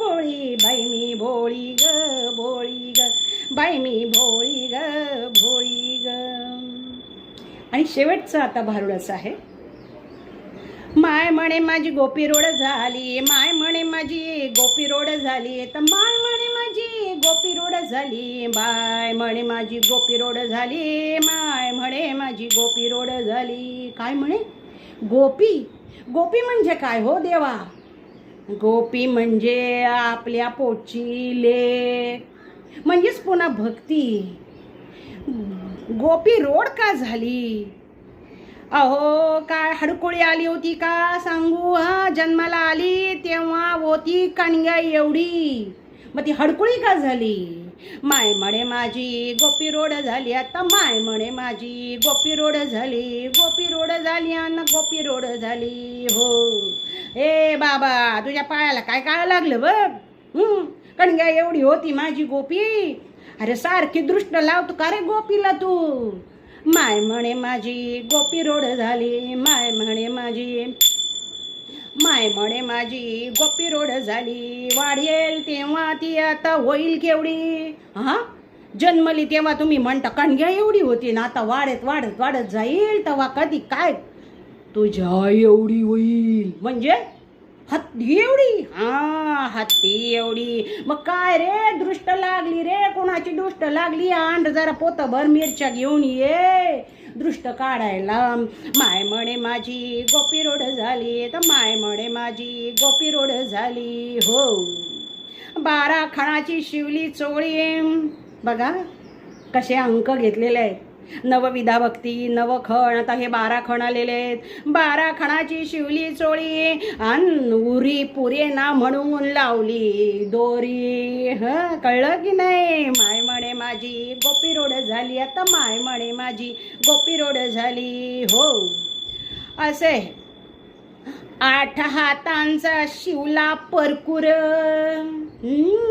भोळी बाई मी भोळी ग भोळी ग बाई मी भोळी ग भोळी ग. आणि शेवटचं आता भारुडाचं आहे. माय म्हणे माझी गोपी रोड झाली माय म्हणे माझी गोपी रोड झाली. तर माय म्हणे माझी गोपी रोड झाली बाय म्हणे माझी गोपी रोड झाली माय म्हणे माझी गोपी रोड झाली. काय म्हणे? गोपी? गोपी म्हणजे काय हो देवा? गोपी म्हणजे आपल्या पोटची ले म्हणजेच पुन्हा भक्ती. गोपी रोड का झाली? अहो काय हडकोळी आली होती का सांगू हा? जन्माला आली तेव्हा होती कणग्या एवढी. मग ती हडकुळी का झाली? माय म्हणे माझी गोपी रोड झाली आता माय म्हणे माझी गोपी रोड झाली गोपी रोड झाली आणि गोपी रोड झाली हो. ए बाबा तुझ्या पायाला काय काय लागलं बघ. कणग्या एवढी होती माझी गोपी. अरे सारखी दृष्ट लावतो का रे गोपीला तू? माय म्हणे माझी गोपी रोड झाली. माय म्हणे माझी माय म्हणे माझी गोपी रोड झाली. वाढेल तेव्हा ती आता होईल केवढी? हा? जन्मली तेव्हा तुम्ही म्हणता कणग्या एवढी होती ना आता वाढत वाढत वाढत जाईल. तेव्हा कधी काय तुझ्या एवढी होईल. म्हणजे? हत्ती एवढी? हा हत्ती एवढी. मग काय रे? दृष्ट लागली रे? कोणाची दृष्ट लागली? आंड जरा पोतभर मिरच्या घेऊन ये. दृष्ट काढायला. माय म्हणे माझी गोपी रोड झाली. तर माय म्हणे माझी गोपी रोड झाली. हो. बारा खणाची शिवली चोळी. बघा कसे अंक घेतलेले आहेत. नवविधा भक्ती नव खण. आता हे बारा खण आलेले आहेत. बारा खणाची शिवली चोळी. अन उरी पुरे ना म्हणून लावली दोरी. ह कळलं की नाही? माय म्हणे माझी गोपी रोड झाली. आता माय म्हणे माझी गोपी रोड झाली. हो. असे. आठ हातांचा शिवला परकुर. हम्म,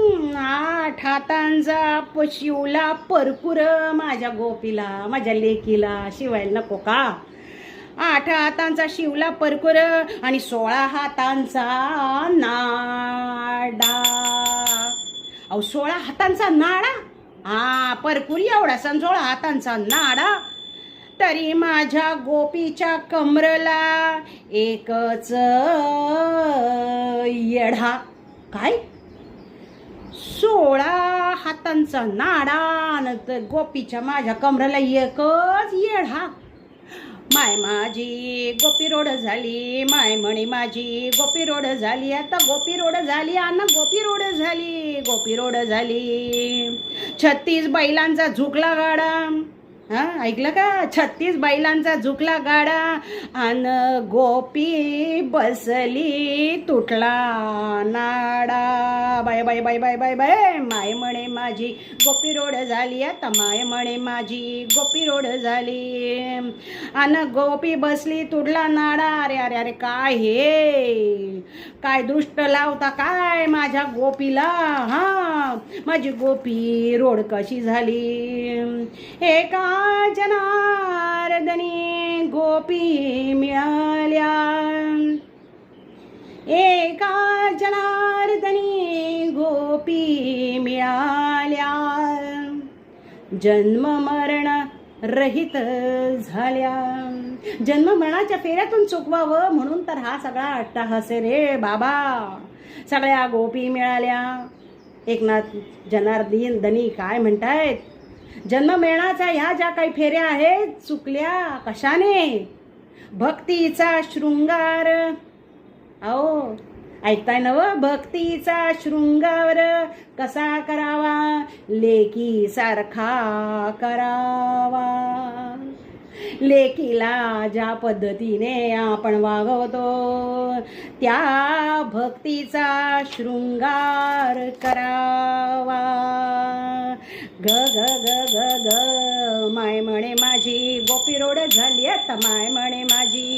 हातांचा पशिवला शिवला परकुर माझ्या गोपीला माझ्या लेकीला शिवायला नको का? आठ हातांचा शिवला परकुर आणि सोळा हातांचा नाडा. अहो सोळा हातांचा नाडा? हा परकुरी एवढा सण सोळा हातांचा नाडा? तरी माझ्या गोपीच्या कमरला एकच येढा. काय? सोळा हातांचा नाडा तर गोपीच्या माझ्या कमरेला एकच येढा. माय माझी गोपी रोड झाली माय म्हणे माझी गोपी रोड झाली आता गोपी रोड झाली आणि गोपी रोड झाली गोपी रोड झाली. छत्तीस बैलांचा झुकला गाडा. हा ऐकलं का? छत्तीस बैलांचा झुकला गाडा अन गोपी बसली तुटला नाडा. Bye bye bye bye bye bye. माय म्हणे माझी गोपी रोड झाली आता. माय म्हणे माझी गोपी रोड झाली. अन गोपी बसली तुटला नाडा. अरे अरे अरे काय हे? काय दृष्ट लावता काय माझ्या गोपीला? हा माझी गोपी रोड कशी झाली? एका जनार्दनी गोपी मिळाल्या. एका जनार्दनी गोपी मिळाल्या. जन्म मरण रहित झाल्या. जन्म मरणाच्या फेऱ्यातून चुकवावं म्हणून तर हा सगळा अट्टाहास रे बाबा. सगळ्या गोपी मिळाल्या. एकनाथ जनार्दन दनी काय म्हणतायत? जन्म मिळण्याच्या ह्या ज्या काही फेऱ्या आहेत चुकल्या कशाने? भक्तीचा शृंगार. अहो ऐकताय नव भक्तीचा शृंगार कसा करावा? लेकी सारखा करावा. लेखीला ज्या पद्धतीने आपण वागवतो त्या भक्तीचा शृंगार करावा. ग ग ग ग ग माय म्हणे माझी गोपी रोड झाली आता माय म्हणे माझी.